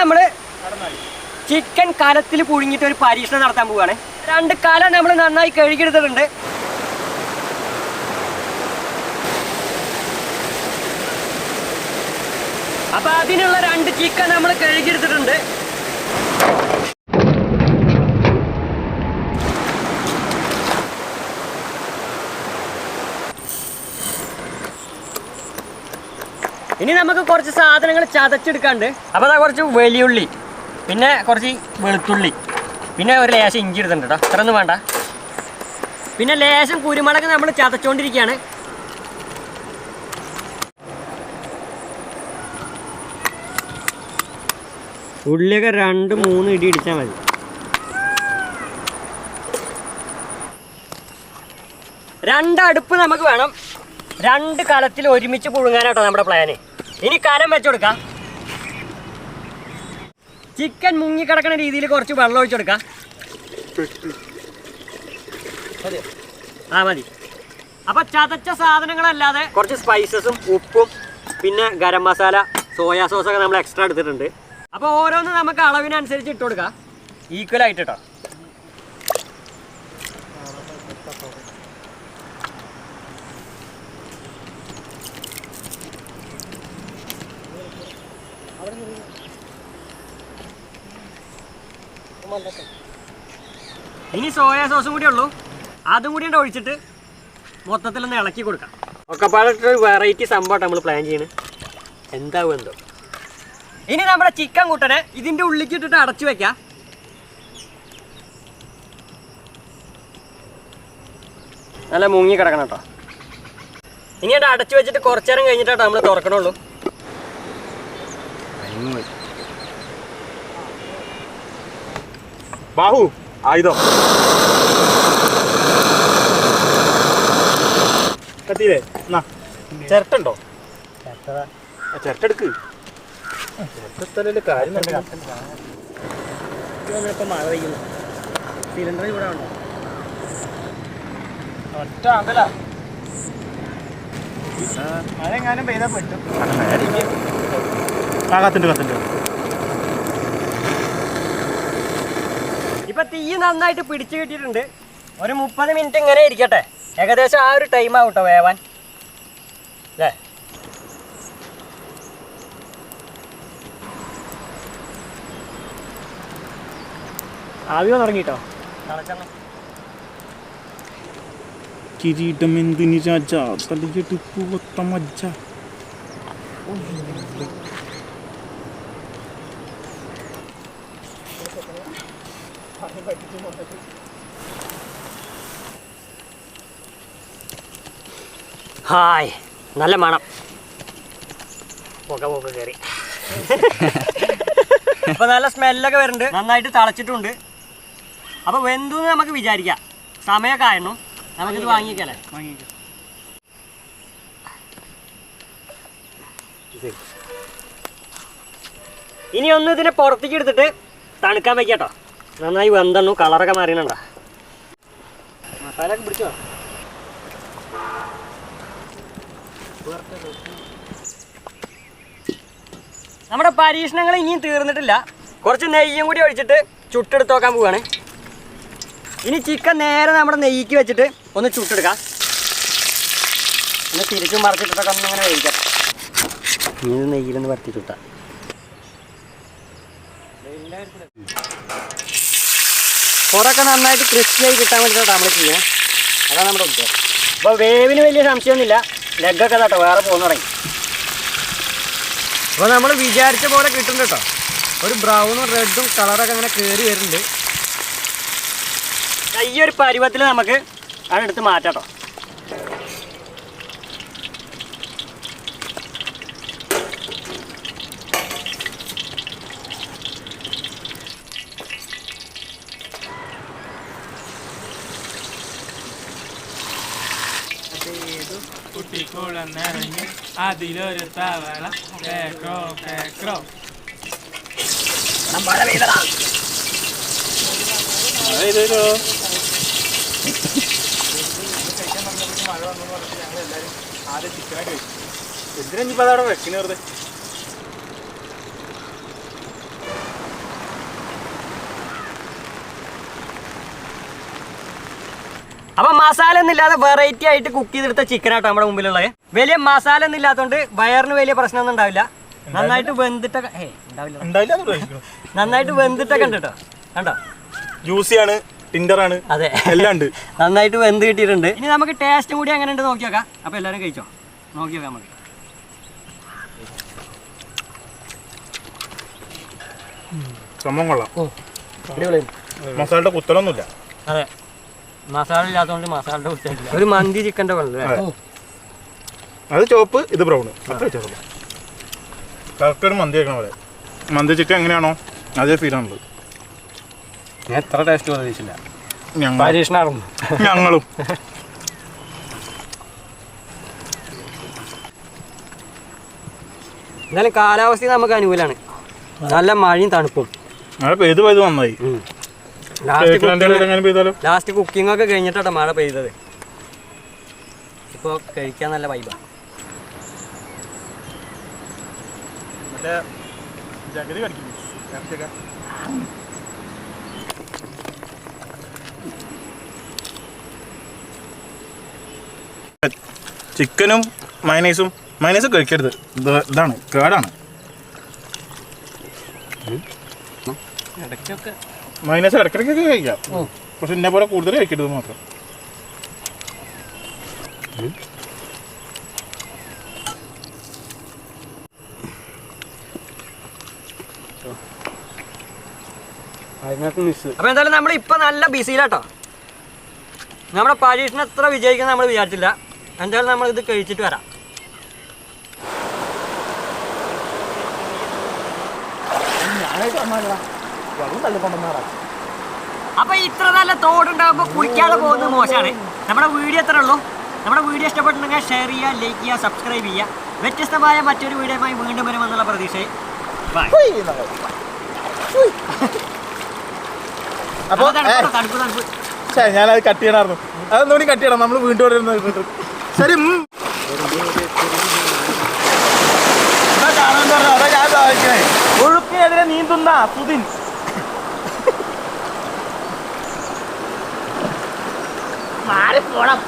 നമ്മൾ ചിക്കൻ കലത്തിൽ പുഴുങ്ങിട്ട് ഒരു പരീക്ഷണം നടത്താൻ പോവാണ്. രണ്ട് കല നമ്മൾ നന്നായി കഴുകിയെടുത്തിട്ടുണ്ട്. അപ്പൊ അതിനുള്ള രണ്ട് ചിക്കൻ നമ്മൾ കഴുകിയെടുത്തിട്ടുണ്ട്. ഇനി നമുക്ക് കുറച്ച് സാധനങ്ങൾ ചതച്ചെടുക്കാണ്ട് അപ്പോൾ അതാ കുറച്ച് വലിയുള്ളി പിന്നെ കുറച്ച് വെളുത്തുള്ളി പിന്നെ ഒരു ലേശം ഇഞ്ചി എടുത്തിട്ടുണ്ട് കേട്ടോ അത്രയൊന്നും വേണ്ട. പിന്നെ ലേശം കുരുമുളക് നമ്മൾ ചതച്ചുകൊണ്ടിരിക്കുകയാണ് ഉള്ളിയൊക്കെ രണ്ട് മൂന്ന് ഇടി ഇടിച്ചാൽ മതി. രണ്ടടുപ്പ് നമുക്ക് വേണം. രണ്ട് കലത്തിൽ ഒരുമിച്ച് പുഴുങ്ങാനാട്ടോ നമ്മുടെ പ്ലാന് ഇനി കലം വെച്ചുകൊടുക്കാം ചിക്കൻ മുങ്ങിക്കിടക്കുന്ന രീതിയിൽ കുറച്ച് വെള്ളം ഒഴിച്ചു കൊടുക്കാം? ആ മതി. അപ്പൊ ചതച്ച സാധനങ്ങളല്ലാതെ കുറച്ച് സ്പൈസസും ഉപ്പും പിന്നെ ഗരം മസാല സോയാ സോസ് ഒക്കെ നമ്മൾ എക്സ്ട്രാ എടുത്തിട്ടുണ്ട്. അപ്പൊ ഓരോന്ന് നമുക്ക് അളവിനനുസരിച്ച് ഇട്ട് കൊടുക്കാം. ഈക്വൽ ആയിട്ട് കേട്ടോ. ഇനി സോയാ സോസും കൂടി ഉള്ളൂ. അതും കൂടി ഉണ്ട് മൊത്തത്തിൽ ഒന്ന് ഇളക്കി കൊടുക്കാം. ഒക്കെ പാടിട്ട് വെറൈറ്റി സംഭവം നമ്മൾ പ്ലാൻ ചെയ്യുന്നത് എന്താവും എന്തോ. ഇനി നമ്മുടെ ചിക്കൻ കൂട്ടനെ ഇതിന്റെ ഉള്ളിക്ക് ഇട്ടിട്ട് അടച്ചു വെക്കാം. നല്ല മുങ്ങി കിടക്കണം കേട്ടോ ഇനി അത് അടച്ചു വെച്ചിട്ട് കുറച്ചേരം കഴിഞ്ഞിട്ടാട്ടോ നമ്മൾ തുറക്കണുള്ളൂ. ബാഹു ആയുധം. കത്തിയില്ലേ? എന്നാ ചിരട്ടുണ്ടോ ചിരട്ടെടുക്ക്. ചിരട്ടത്തല്ലേ കാര്യം മഴ പെയ്യുന്നു. സിലിണ്ടർ ഇവിടെ ഉണ്ടോ? ഒറ്റ അകല. മഴ എങ്ങാനും പെയ്താൽ പെട്ടും. ആ കത്തുണ്ട് കത്തുണ്ട് ഇപ്പൊ തീ നന്നായിട്ട് പിടിച്ചു കിട്ടിയിട്ടുണ്ട്. ഒരു മുപ്പത് മിനിറ്റ് ഇങ്ങനെ ഇരിക്കട്ടെ. ഏകദേശം ആ ഒരു ടൈം ആകട്ടോ വേവാൻ. അല്ലേ ആവിയോ തുടങ്ങിട്ടോ കിരീടം എന്തിനു ചാച്ച തലയിട്ട് പൂവത്ത മജ്ജ. ഹായ് നല്ല മണം. പുക പുക കയറി അപ്പൊ നല്ല സ്മെല്ലൊക്കെ വരുന്നുണ്ട്. നന്നായിട്ട് തളച്ചിട്ടുണ്ട്. അപ്പൊ വെന്തു നമുക്ക് വിചാരിക്കാം. സമയമൊക്കെ ആയിരുന്നു നമുക്കിത് വാങ്ങിക്കല്ലേ ഇനി ഒന്ന് ഇതിനെ പുറത്തേക്ക് എടുത്തിട്ട് തണുക്കാൻ വയ്ക്കട്ടോ. നന്നായി വെന്തണ്ണു കളറൊക്കെ മാറിയണണ്ട മസാല ഒക്കെ പിടിച്ചോ? നമ്മുടെ പരീക്ഷണങ്ങൾ ഇനിയും തീർന്നിട്ടില്ല. കുറച്ച് നെയ്യും കൂടി ഒഴിച്ചിട്ട് ചുട്ടെടുത്ത് നോക്കാൻ പോവാണ്. ഇനി ചിക്കൻ നേരെ നമ്മുടെ നെയ്യ്ക്ക് വെച്ചിട്ട് ഒന്ന് ചുട്ടെടുക്കാം. ഒന്ന് തിരിച്ചും മറച്ചിട്ടൊക്കെ ഒന്ന് അങ്ങനെ വേവിക്കാം. ഇനി നെയ്യിലൊന്ന് വരത്തി ചുട്ടാം. പുറമൊക്കെ നന്നായിട്ട് ക്രിസ്പിയായി കിട്ടാൻ വേണ്ടിയിട്ടാണ് നമ്മൾ ചെയ്യുന്നത്. അതാണ് നമ്മുടെ ഉദ്ദേശം. അപ്പോൾ വേവിന് വലിയ സംശയമൊന്നുമില്ല. ലെഗൊക്കെ കേട്ടോ വേറെ പോകുന്ന തുടങ്ങി. അപ്പോൾ നമ്മൾ വിചാരിച്ച പോലെ കിട്ടും കേട്ടോ. ഒരു ബ്രൗണും റെഡും കളറൊക്കെ അങ്ങനെ കയറി വരുന്നുണ്ട്. ഈ ഒരു പരുവത്തിൽ നമുക്ക് അതെടുത്ത് മാറ്റാം കേട്ടോ. കുട്ടിക്കുളം നിറഞ്ഞ് അതിലൊരു തവള കേക്രോ കേക്രോ എന്തിനാ ഇപ്പൊ അതവിടെ വെക്കണേ വെറുതെ അപ്പൊ മസാല ഒന്നുമില്ലാതെ വെറൈറ്റി ആയിട്ട് കുക്ക് ചെയ്തെടുത്ത ചിക്കൻ ആട്ടോ നമ്മുടെ മുമ്പിലുള്ളത്. വലിയ മസാല ഒന്നും ഇല്ലാത്തതുകൊണ്ട് വയറിന് വലിയ പ്രശ്നമൊന്നും ഉണ്ടാവില്ല. നന്നായിട്ട് വെന്തിട്ടൊക്കെ ഉണ്ടാവില്ല നന്നായിട്ട് വെന്തിട്ടൊക്കെ ഉണ്ട് കേട്ടോ. കണ്ടോ? ജ്യൂസിയാണ് ടിൻഡറാണ് അതെ. എല്ലാം ഉണ്ട്. നന്നായിട്ട് വെന്ത് കിട്ടിയിട്ടുണ്ട്. ഇനി നമുക്ക് ടേസ്റ്റും കൂടി അങ്ങനെ ഉണ്ട് നോക്കി നോക്കാം. അപ്പൊ എല്ലാവരും കഴിച്ചോ? നോക്കി നോക്കാം നമുക്ക് സംഭവം കൊള്ളാം. മസാലയുടെ കുത്തലൊന്നുമില്ല. അതെ. മസാല ഇല്ലാത്തതുകൊണ്ട് മസാലയുടെ കുറിച്ചിട്ടില്ല ഒരു മന്തി ചിക്കന്റെ പോലെ അതെ. അത് ചോപ്പ് ഇത് ബ്രൗൺ അത്ര വ്യത്യാസമുള്ളൂ കറക്റ്റ് ഒരു മന്തി വെക്കണം പോലെ മന്തി ചിക്കൻ എങ്ങനെയാണോ അതേ ഫീലാണുള്ളത് ഞാൻ എത്ര ടേസ്റ്റ് പ്രതീക്ഷിച്ചില്ല. ഞങ്ങളും. എന്നാലും കാലാവസ്ഥ നമുക്ക് അനുകൂലമാണ് നല്ല മഴയും തണുപ്പും. മഴ പെയ്ത് പെയ്ത് നന്നായി ലാസ്റ്റ് കുക്കിംഗ് ഒക്കെ കഴിഞ്ഞിട്ടാണ് മഴ പെയ്തത്. ഇപ്പോൾ കഴിക്കാൻ നല്ല വൈബാണ് ചിക്കനും മൈനൈസും മൈനൈസും കഴിക്കരുത്. ഇതാണ് കേടാണ്. ഇടയ്ക്കൊക്കെ മയനൈസ് ഇടയ്ക്കിടയ്ക്കൊക്കെ കഴിക്കാം. പക്ഷെ എന്നെ പോലെ കൂടുതൽ കഴിക്കരുത് മാത്രം. അപ്പൊ എന്തായാലും നമ്മൾ ഇപ്പൊ നല്ല ബിസിയിലാട്ടോ. നമ്മുടെ പരീക്ഷണം എത്ര വിജയിക്കുന്ന നമ്മൾ വിചാരിച്ചില്ല. എന്തായാലും നമ്മൾ ഇത് കഴിച്ചിട്ട് വരാം. അപ്പൊ ഇത്ര നല്ല തോടുണ്ടാകുമ്പോൾ കുളിക്കാതെ പോകുന്നത് മോശമാണ്. നമ്മുടെ വീഡിയോ എത്ര ഉള്ളൂ. നമ്മുടെ വീഡിയോ ഇഷ്ടപ്പെട്ടിട്ടുണ്ടെങ്കിൽ ഷെയർ ചെയ്യുക ലൈക്ക് ചെയ്യുക സബ്സ്ക്രൈബ് ചെയ്യുക. വ്യത്യസ്തമായ മറ്റൊരു വീഡിയോയുമായി വീണ്ടും വരുമെന്നുള്ള പ്രതീക്ഷയിൽ. ബൈ അപ്പോൾ തണുപ്പ് തണുപ്പ് ഞാനത് കട്ട് ചെയ്യണമായിരുന്നു. അതൊന്നുകൂടി കട്ട് ചെയ്യണം. നമ്മൾ വീണ്ടും ഇവിടെ ശരി ഒഴുക്കിനെതിരെ നീന്തുന്ന സുധിൻ. മാറി പോണം